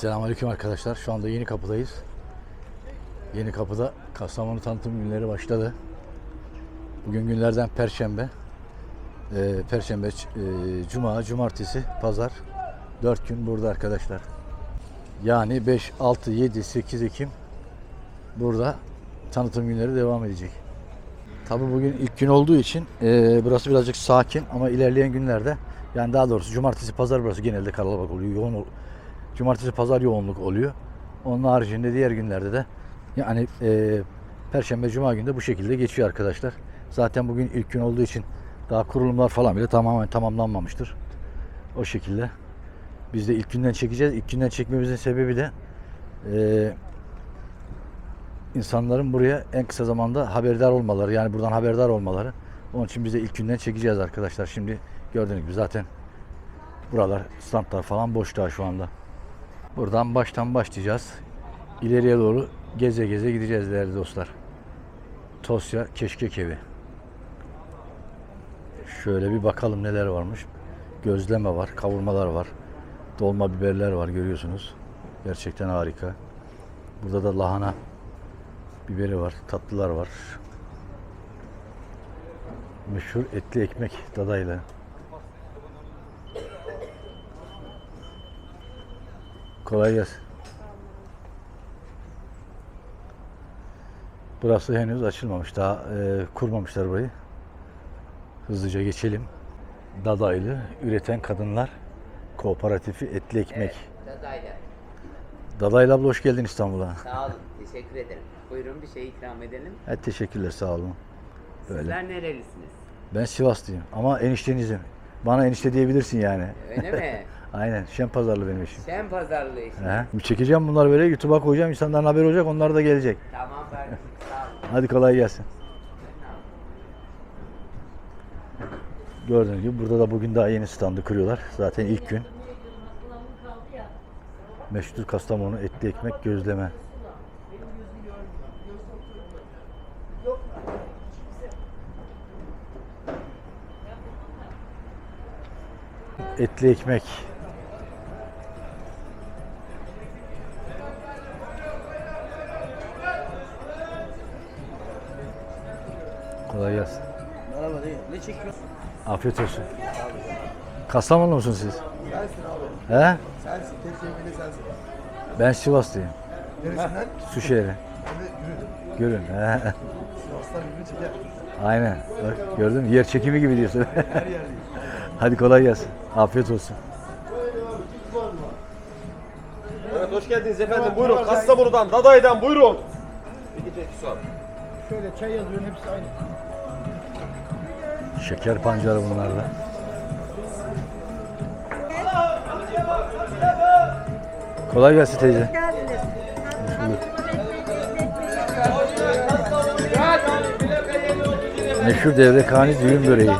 Selamünaleyküm arkadaşlar. Şu anda Yeni Kapı'dayız. Yeni Kapı'da Kastamonu tanıtım günleri başladı. Bugün günlerden Perşembe. Ee, Perşembe, e, Cuma, Cumartesi, Pazar. 4 gün burada arkadaşlar. Yani 5, 6, 7, 8 Ekim burada tanıtım günleri devam edecek. Tabi bugün ilk gün olduğu için e, burası birazcık sakin ama ilerleyen günlerde yani daha doğrusu cumartesi pazar burası genelde kalabalık oluyor. Yoğun ol- cumartesi pazar yoğunluk oluyor. Onun haricinde diğer günlerde de yani e, perşembe cuma günde bu şekilde geçiyor arkadaşlar. Zaten bugün ilk gün olduğu için daha kurulumlar falan bile tamamen tamamlanmamıştır. O şekilde. Biz de ilk günden çekeceğiz. İlk günden çekmemizin sebebi de e, insanların buraya en kısa zamanda haberdar olmaları yani buradan haberdar olmaları. Onun için biz de ilk günden çekeceğiz arkadaşlar. Şimdi gördüğünüz gibi zaten buralar standlar falan boş daha şu anda. Buradan baştan başlayacağız. İleriye doğru geze geze gideceğiz değerli dostlar. Tosya Keşkek Evi. Şöyle bir bakalım neler varmış. Gözleme var, kavurmalar var. Dolma biberler var görüyorsunuz. Gerçekten harika. Burada da lahana biberi var, tatlılar var. Meşhur etli ekmek dadayla. Kolay gelsin. Burası henüz açılmamış. Daha e, kurmamışlar burayı. Hızlıca geçelim. Dadaylı Üreten Kadınlar Kooperatifi Etli Ekmek. Dadayla. Dadaylı abla hoş geldin İstanbul'a. Sağ olun. Teşekkür ederim. Buyurun bir şey ikram edelim. Evet, teşekkürler sağ olun. Öyle. Sizler nerelisiniz? Ben Sivaslıyım ama eniştenizim. Bana enişte diyebilirsin yani. Öyle mi? Aynen. Şen pazarlı benim eşim. Şen pazarlığı işi. He. Bir çekeceğim bunları böyle YouTube'a koyacağım. insanların haberi olacak. Onlar da gelecek. Tamam Ferdi. Sağ olun. Hadi kolay gelsin. Gördüğünüz gibi burada da bugün daha yeni standı kuruyorlar. Zaten ilk gün. Meşhur Kastamonu etli ekmek gözleme. Etli ekmek. Kolay gelsin. Merhaba değil. Ne çekiyorsun? Afiyet olsun. Kastamonu musun siz? Sensin abi. He? Sensin. Sevgili sensin. Ben Sivaslıyım. Neresinden? Yürü. Görün. He. Sivaslar birbirini çeker. Aynen. Bak gördün mü? Yer çekimi gibi diyorsun. Her yerdeyiz. Hadi kolay gelsin. Afiyet olsun. Evet hoş geldiniz efendim. Buyurun. Kastamonu'dan, Daday'dan buyurun. Şöyle çay yazıyorsun hepsi aynı. Şeker pancarı bunlar da. Kolay gelsin teyze. Meşhur devrekhani düğün böreği.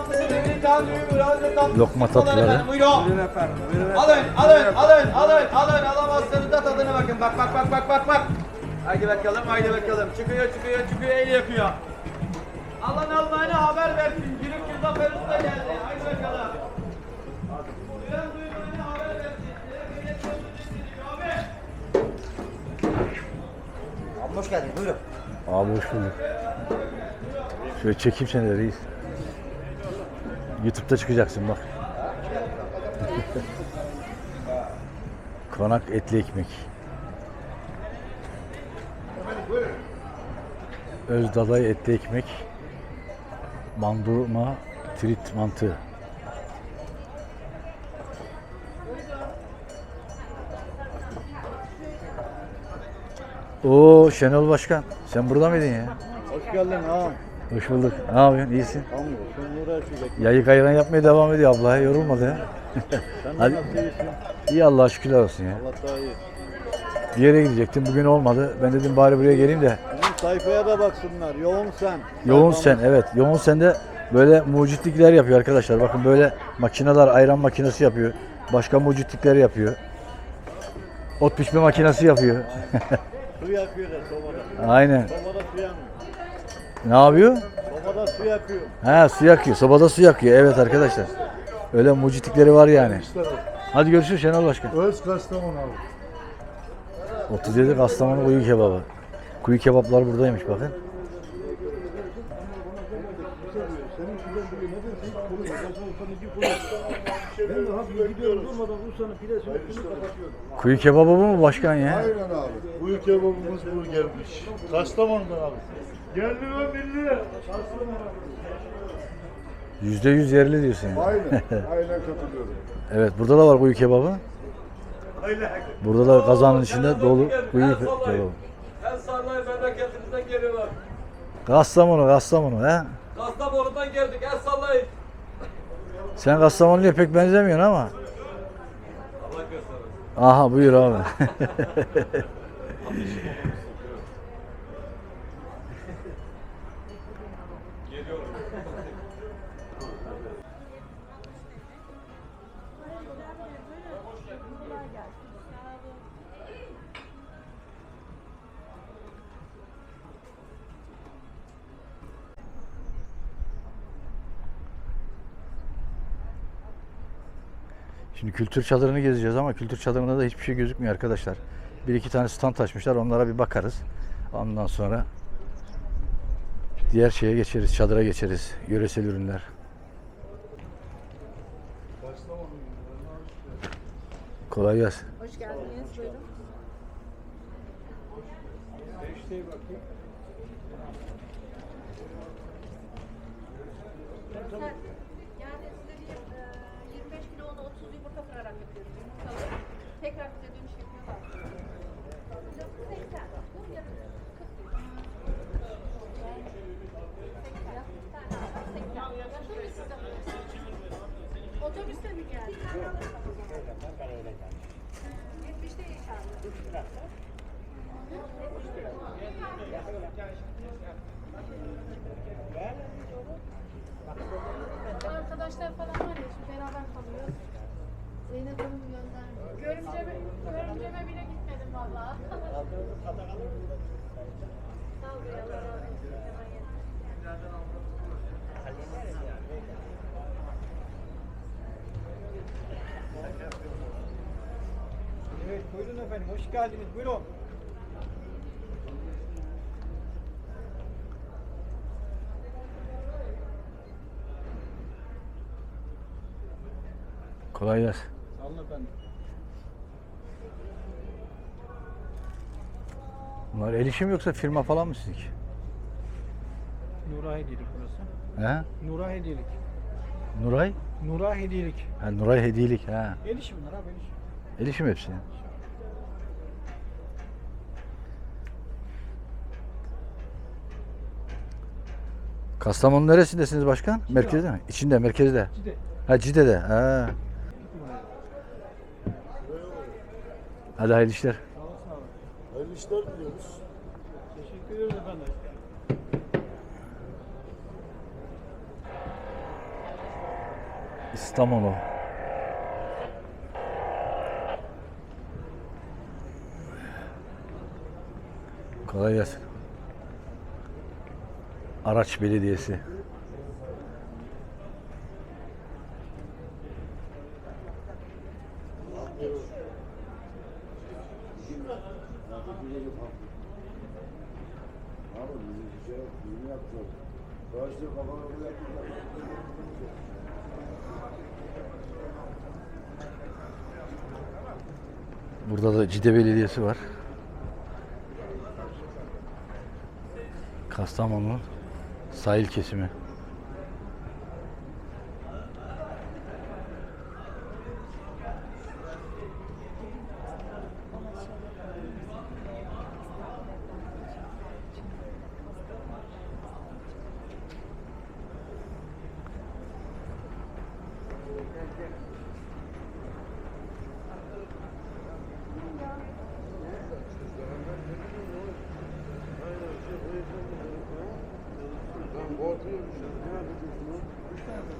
Lokma tatlıları. Buyurun. Alın, alın, alın, alın, alın. Alamazsanız da tadına bakın. Bak, bak, bak, bak, bak, bak. Haydi bakalım, haydi bakalım. Çıkıyor, çıkıyor, çıkıyor, el yapıyor. Alan almayana haber versin. Abi. Hoş geldin. Buyurun. Abi hoş bulduk. Şöyle çekeyim seni de reis. Youtube'da çıkacaksın bak. Konak etli ekmek. Özdaday etli ekmek. Bandurma trit mantı. Oo Şenol Başkan. Sen burada mıydın ya? Hoş geldin ağam. Hoş bulduk. Ne yapıyorsun? İyisin. Yayık ayran yapmaya devam ediyor abla. Yorulmadı ya. Sen Hadi. nasıl iyisin? İyi Allah'a şükürler olsun ya. Allah daha iyi. Bir yere gidecektim. Bugün olmadı. Ben dedim bari buraya geleyim de. Bizim sayfaya da baksınlar. Yoğun sen. Yoğun sen. Evet. Yoğun sen de böyle mucitlikler yapıyor arkadaşlar. Bakın böyle makineler ayran makinesi yapıyor. Başka mucitlikler yapıyor. Ot pişme makinesi yapıyor. Su yakıyor da sobada. Aynen. Sobada su yanıyor. Ne yapıyor? Sobada su yakıyor. Ha su yakıyor. Sobada su yakıyor. Evet arkadaşlar. Öyle mucitlikleri var yani. Hadi görüşürüz Şenol Başkan. Öz Kastamonu abi. 37 Kastamonu kuyu kebabı. Kuyu kebaplar buradaymış bakın. Kuyu kebabı bu mu başkan ya? Aynen abi. Kuyu kebabımız bu gelmiş. Kastamonu'dan abi. Geldi lan milli. Yüzde yüz yerli diyorsun yani. Aynen. Aynen katılıyorum. Evet burada da var kuyu kebabı. Burada da kazanın içinde dolu kuyu kebabı. El sağlayın memleketimizden geliyorlar. Kastamonu, Kastamonu he. Kastamonu'dan geldik. El sallayın. Sen Kastamonu'ya pek benzemiyorsun ama. Allah göstermesin. Aha buyur abi. Şimdi kültür çadırını gezeceğiz ama kültür çadırında da hiçbir şey gözükmüyor arkadaşlar. Bir iki tane stand açmışlar onlara bir bakarız. Ondan sonra diğer şeye geçeriz, çadıra geçeriz. Yöresel ürünler. Kolay gelsin. Hoş geldiniz. Buyurun. Yani size bir e, 25 kilo onu 30 yumurta kırarak yapıyoruz. Yumurtalı. Tekrar bize dönüş yapıyorlar. Kilosu 80. Bu yarım 40 lira. 80. Bir tane aldım, 80. Yapıyor mu size? Otobüste mi geldi? 70'te inşallah. Arkadaşlar falan var ya şimdi beraber kalıyoruz. Zeynep Hanım göndermiyor. Görümceme, görümceme bile gitmedim valla. Sağ ol ya, Allah razı olsun. Hemen yeter. Evet buyurun efendim hoş geldiniz buyurun. Kolay gelsin. Sağ olun efendim. Bunlar el işi mi yoksa firma falan mı sizinki? Nura Hediyelik burası. He? Nura Hediyelik. Nuray? Nura Hediyelik. Ha, Nuray Hediyelik. Ha. El işi bunlar abi el işi. El işi mi hepsi? Kastamonu neresindesiniz başkan? Merkezde mi? İçinde, merkezde. Cide. Ha Cide'de. Ha. Hadi hayırlı işler. Sağ olun sağ olun. Hayırlı işler diliyoruz. Teşekkür ederiz efendim. İstanbul'u. Kolay gelsin. Araç Belediyesi. Abi bizim bir şey yok. Düğünü yapacağız. Karşıda kafana böyle yapacağız. Burada da Cide Belediyesi var. Kastamonu sahil kesimi. travel.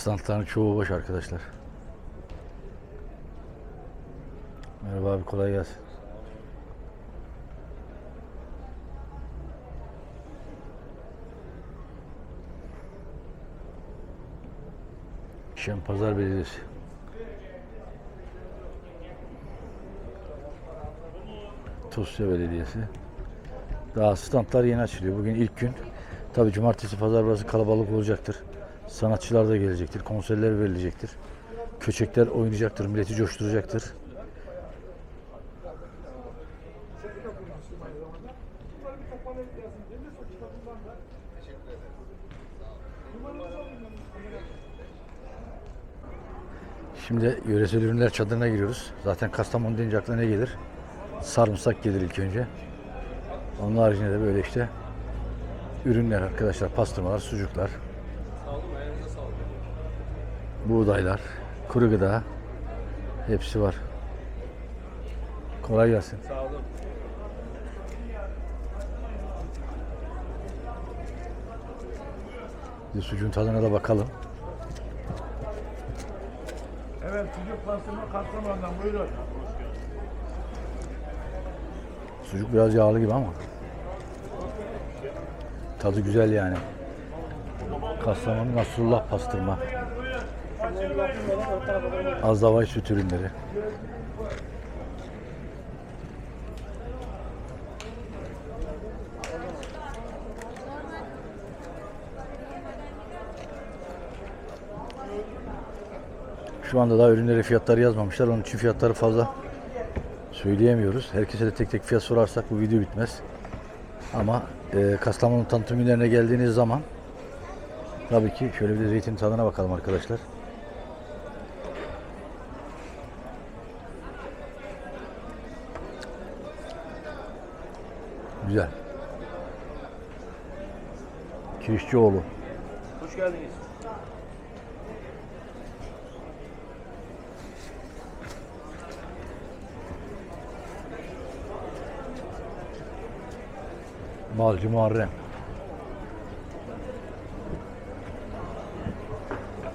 Standların çoğu boş arkadaşlar. Merhaba abi kolay gelsin. Şempazar Belediyesi. Tosya Belediyesi. Daha standlar yeni açılıyor. Bugün ilk gün. Tabi cumartesi pazar burası kalabalık olacaktır. Sanatçılar da gelecektir. Konserler verilecektir. Köçekler oynayacaktır. Milleti coşturacaktır. Şimdi yöresel ürünler çadırına giriyoruz. Zaten Kastamonu deyince aklına ne gelir? Sarımsak gelir ilk önce. Onun haricinde de böyle işte ürünler arkadaşlar. Pastırmalar, sucuklar. Buğdaylar, kuru gıda. Hepsi var. Kolay gelsin. Sağ olun. Bir sucuğun tadına da bakalım. Evet çocuk pastırma Kastamonu'dan buyurun. Sucuk biraz yağlı gibi ama. Tadı güzel yani. Kastamonu Nasrullah pastırma. Azdavay süt ürünleri. Şu anda daha ürünlere fiyatları yazmamışlar. Onun için fiyatları fazla söyleyemiyoruz. Herkese de tek tek fiyat sorarsak bu video bitmez. Ama e, Kastamonu tanıtım günlerine geldiğiniz zaman tabii ki şöyle bir de zeytin tadına bakalım arkadaşlar. Güzel. Kirişçioğlu. Hoş geldiniz. Balcı Muharrem.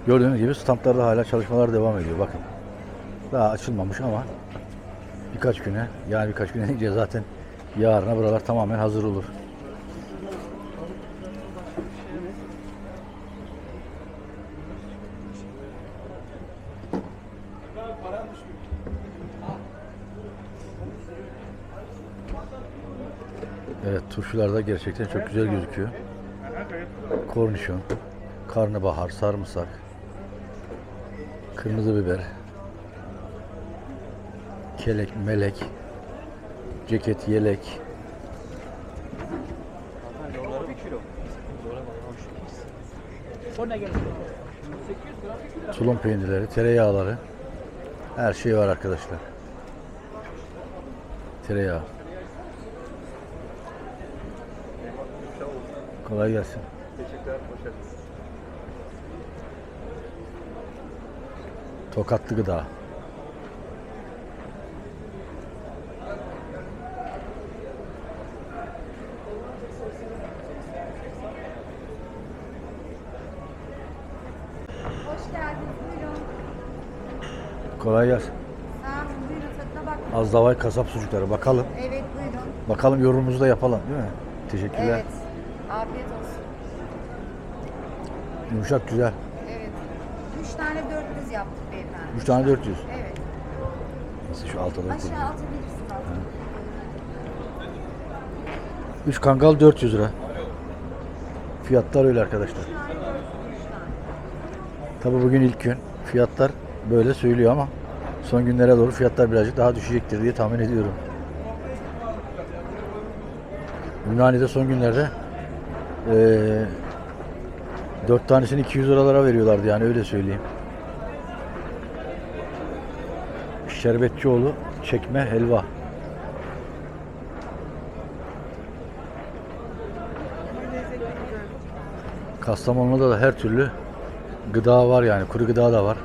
Gördüğünüz gibi standlarda hala çalışmalar devam ediyor. Bakın. Daha açılmamış ama birkaç güne yani birkaç güne zaten yarına buralar tamamen hazır olur. Evet turşular da gerçekten çok güzel gözüküyor. Kornişon, karnabahar, sarımsak, kırmızı biber, kelek, melek, ceket, yelek. Tulum peynirleri, tereyağları. Her şey var arkadaşlar. Tereyağı. Kolay gelsin. Teşekkürler. Tokatlı gıda. Hoş geldiniz. Buyurun. Kolay gelsin. Sağ olun. Buyurun tadına bak. Azdavay kasap sucukları. Bakalım. Evet buyurun. Bakalım yorumumuzu da yapalım değil mi? Teşekkürler. Evet. Afiyet olsun. Yumuşak güzel. Evet. Üç tane 400 yaptık beyefendi. 3 tane 400. Evet. Nasıl şu alta da Aşağı atabilirsin zaten. 3 kangal 400 lira. Fiyatlar öyle arkadaşlar. Tabi bugün ilk gün. Fiyatlar böyle söylüyor ama son günlere doğru fiyatlar birazcık daha düşecektir diye tahmin ediyorum. Ümraniye'de son günlerde eee Dört tanesini 200 liralara veriyorlardı yani öyle söyleyeyim. Şerbetçioğlu çekme helva. Kastamonu'da da her türlü gıda var yani kuru gıda da var.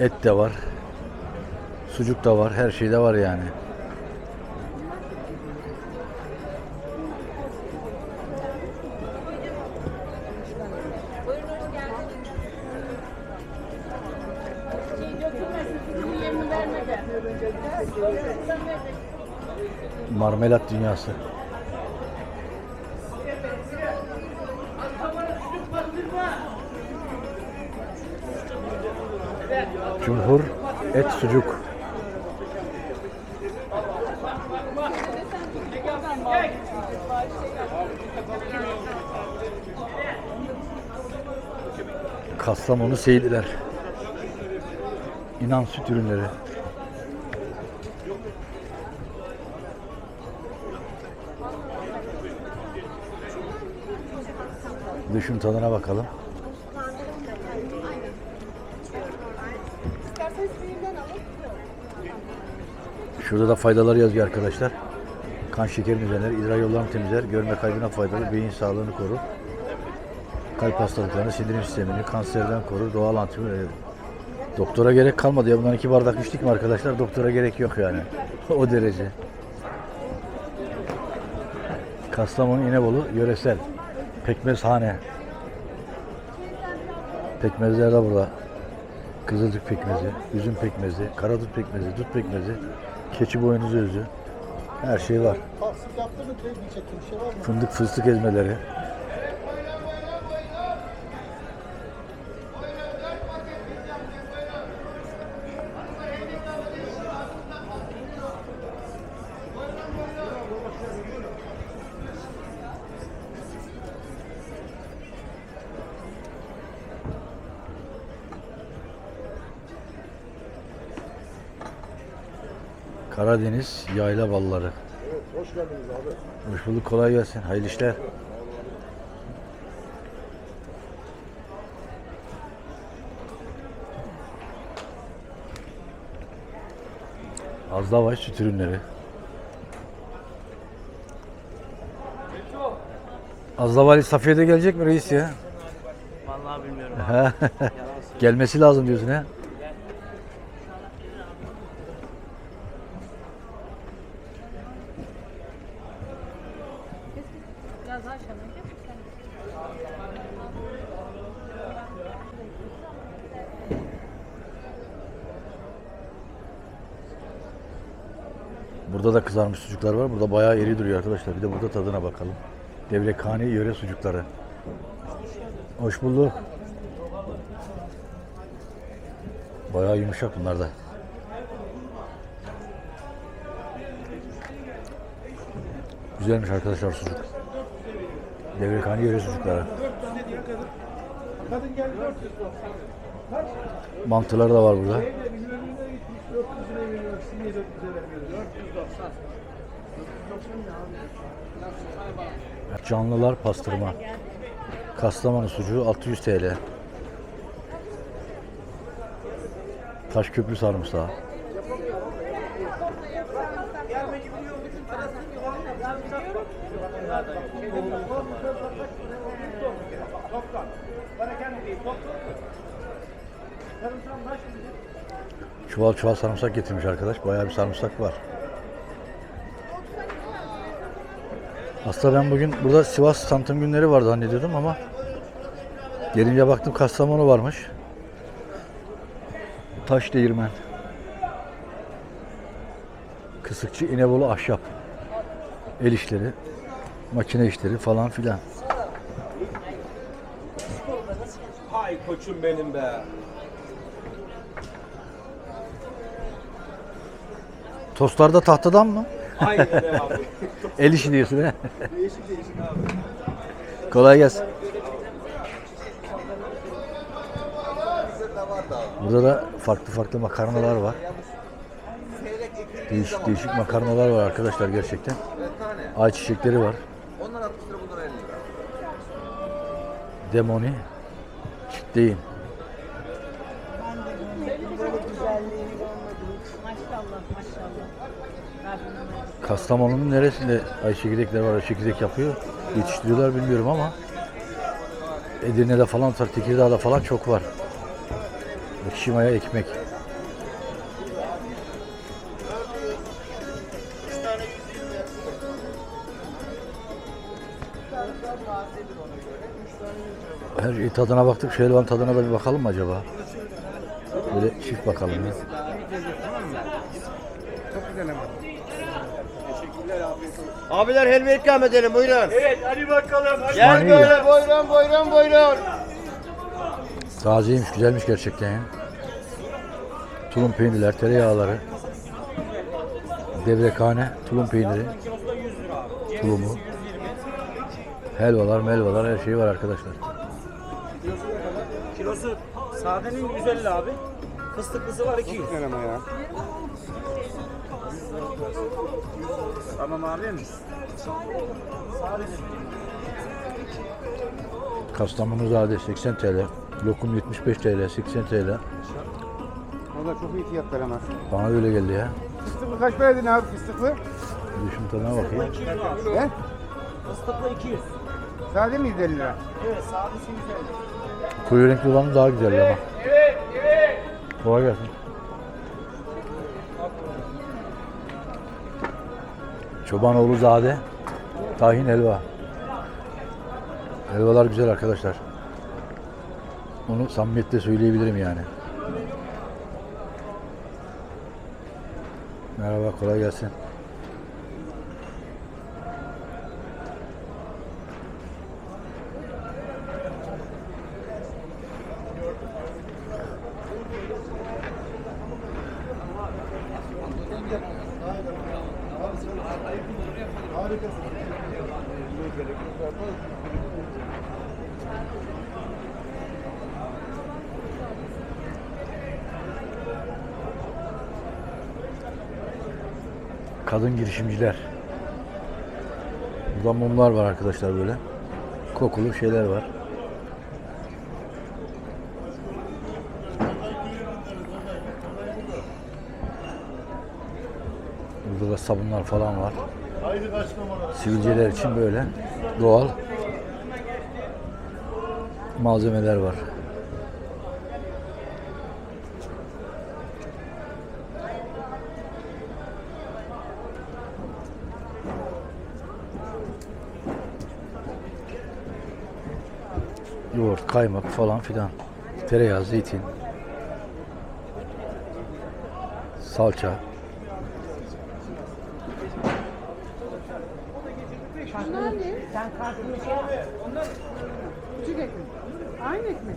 Et de var. Sucuk da var. Her şey de var yani. Buyurun hoş Cumhur et sucuk. Kastamonu Seyitliler. İnan süt ürünleri. Düşün tadına bakalım. Şurada da faydaları yazıyor arkadaşlar. Kan şekerini düzenler, idrar yollarını temizler, görme kaybına faydalı, beyin sağlığını korur. Kalp hastalıklarını, sindirim sistemini, kanserden korur, doğal antibiyotik. Doktora gerek kalmadı ya. Bundan iki bardak içtik mi arkadaşlar? Doktora gerek yok yani. o derece. Kastamonu İnebolu yöresel. Pekmezhane. Pekmezler de burada. Kızılcık pekmezi, üzüm pekmezi, karadut pekmezi, dut pekmezi, keçi boynuzu özü. Her şey var. Şey? Fındık fıstık ezmeleri. Karadeniz yayla balları. Hoş geldiniz abi. Hoş bulduk, kolay gelsin. Hayırlı işler. Az daha var süt ürünleri. Az daha var Safiye'de gelecek mi reis ya? Vallahi bilmiyorum. Gelmesi lazım diyorsun ha? Biraz daha aşağı inecek misin? Burada da kızarmış sucuklar var. Burada bayağı iri duruyor arkadaşlar. Bir de burada tadına bakalım. Devrekhane yöre sucukları. Hoş bulduk. Bayağı yumuşak bunlar da. Güzelmiş arkadaşlar sucuk. Devrekhane yöre sucukları. Kadın geldi 400 Mantılar da var burada. Bizim önümüze gitmiş 400 liraya veriyor. Siz niye 400'e vermiyorsunuz? 490. Canlılar pastırma. Kastamonu sucuğu 600 TL. Taşköprü sarımsağı. Çuval çuval sarımsak getirmiş arkadaş. Bayağı bir sarımsak var. Aslında ben bugün burada Sivas tanıtım günleri var zannediyordum ama gelince baktım Kastamonu varmış. Taş değirmen. Kısıkçı İnebolu ahşap. El işleri, makine işleri falan filan. Hay koçum benim be. Tostlar da tahtadan mı? Aynen abi. El işi diyorsun he? değişik değişik abi. Kolay gelsin. Burada da farklı farklı makarnalar var. Değişik değişik makarnalar var arkadaşlar gerçekten. Ayçiçekleri var. Onlar 60 lira bunlar 50 lira. Demoni. Çiftliğin. Kastamonu'nun neresinde ay çekirdekler var, ay çekirdek yapıyor. Yetiştiriyorlar bilmiyorum ama Edirne'de falan, Tekirdağ'da falan çok var. Ekşi maya ekmek. Her şey tadına baktık. Şu helvanın tadına bir bakalım mı acaba? Böyle çift bakalım ya. Abiler helva ikram edelim buyurun. Evet hadi bakalım. Hadi. Gel İsmail böyle buyurun buyurun buyurun. Tazeymiş, güzelmiş gerçekten ya. Tulum peynirler, tereyağları. Devrekhane, tulum peyniri. Tulumu. Helvalar, melvalar her şey var arkadaşlar. Kilosu sadenin 150 abi. Fıstıklısı var 200. ama ya. Tamam abim. Kastamonu zade 80 TL. Lokum 75 TL, 80 TL. Valla çok iyi fiyatlar ama. Bana öyle geldi ya. Fıstıklı kaç verdin abi fıstıklı? Bir şunun tadına bakayım. He? Fıstıklı 200. Sade mi 150 lira? Evet sadesi 150. Koyu renkli olanı daha güzel ama. Evet evet. Kolay gelsin. Çobanoğlu Zade. Tahin helva. Helvalar güzel arkadaşlar. Onu samimiyetle söyleyebilirim yani. Merhaba, kolay gelsin. Kadın girişimciler. Burada mumlar var arkadaşlar böyle. Kokulu şeyler var. Burada da sabunlar falan var. Sivilceler için böyle doğal malzemeler var. Kaymak falan filan. Tereyağı, zeytin. Salça. Sen kartını şey yap. Küçük ekmek. Aynı ekmek.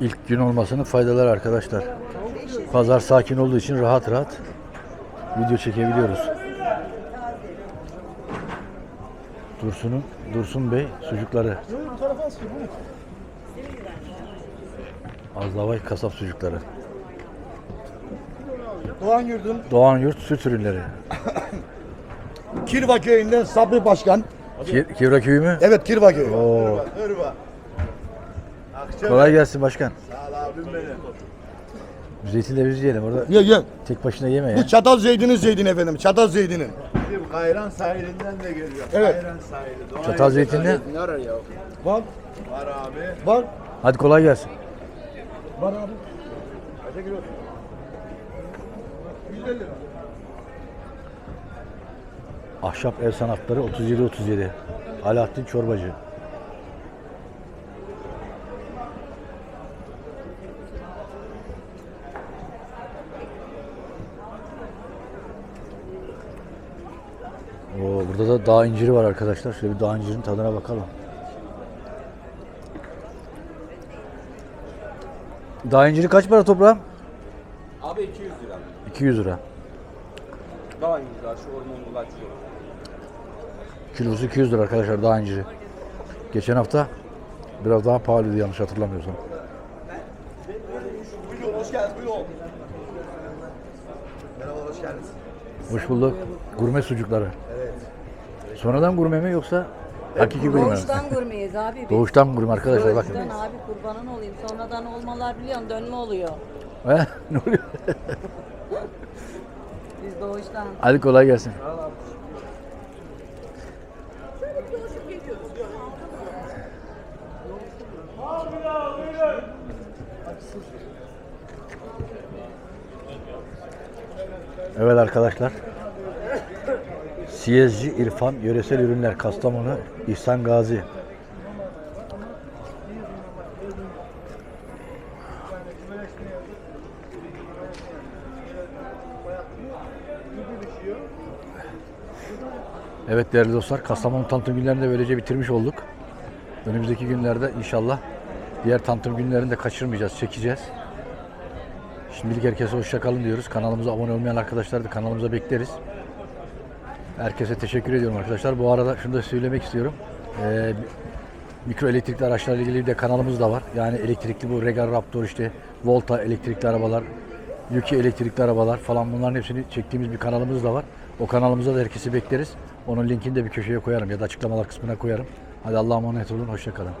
İlk gün olmasının faydaları arkadaşlar. Pazar sakin olduğu için rahat rahat video çekebiliyoruz. Dursun'un Dursun Bey sucukları. Azlavay kasap sucukları. Doğan Yurdun Doğan Yurt süt ürünleri. Kirva köyünden Sabri Başkan. Ki- Kivra köyü mü? Evet Kirva köyü. Oo, kolay gelsin başkan. Sağ ol abim benim. Zeytin de biz yiyelim orada. Ye ye. Tek başına yeme ya. Bu çatal zeytinin zeytini efendim. Çatal zeytinin. Bizim Kayran sahilinden de geliyor. Evet. Kayran sahili. Doğan Çatal sahili. Ne arar ya? Var. Var abi. Var. Hadi kolay gelsin. Var abi. Ahşap el sanatları 37-37. Alaaddin Çorbacı. Oo, burada da dağ inciri var arkadaşlar. Şöyle bir dağ incirin tadına bakalım. Dağ inciri kaç para toprağım? Abi 200 lira. 200 lira. Daha güzel şu hormonlu açıyor. Kilosu 200 lira arkadaşlar dağ inciri. Geçen hafta biraz daha pahalıydı yanlış hatırlamıyorsam. Buyurun hoş geldiniz buyurun. Merhaba hoş geldiniz. Hoş bulduk. Gurme sucukları. Sonradan gurme mi yoksa hakiki gurme mi? Doğuştan gurmeyiz abi biz. Doğuştan gurme arkadaşlar bakın. Doğuştan abi kurbanın olayım. Sonradan olmalar biliyorsun dönme oluyor. He? ne oluyor? Biz doğuştan. Hadi kolay gelsin. Evet arkadaşlar. Siyezci İrfan Yöresel Ürünler Kastamonu İhsan Gazi. Evet değerli dostlar Kastamonu tanıtım günlerini de böylece bitirmiş olduk. Önümüzdeki günlerde inşallah diğer tanıtım günlerini de kaçırmayacağız, çekeceğiz. Şimdilik herkese hoşça kalın diyoruz. Kanalımıza abone olmayan arkadaşlar da kanalımıza bekleriz. Herkese teşekkür ediyorum arkadaşlar. Bu arada şunu da söylemek istiyorum. Ee, mikro elektrikli araçlarla ilgili bir de kanalımız da var. Yani elektrikli bu Regal Raptor işte Volta elektrikli arabalar, Yuki elektrikli arabalar falan bunların hepsini çektiğimiz bir kanalımız da var. O kanalımıza da herkesi bekleriz. Onun linkini de bir köşeye koyarım ya da açıklamalar kısmına koyarım. Hadi Allah'a emanet olun. Hoşça kalın.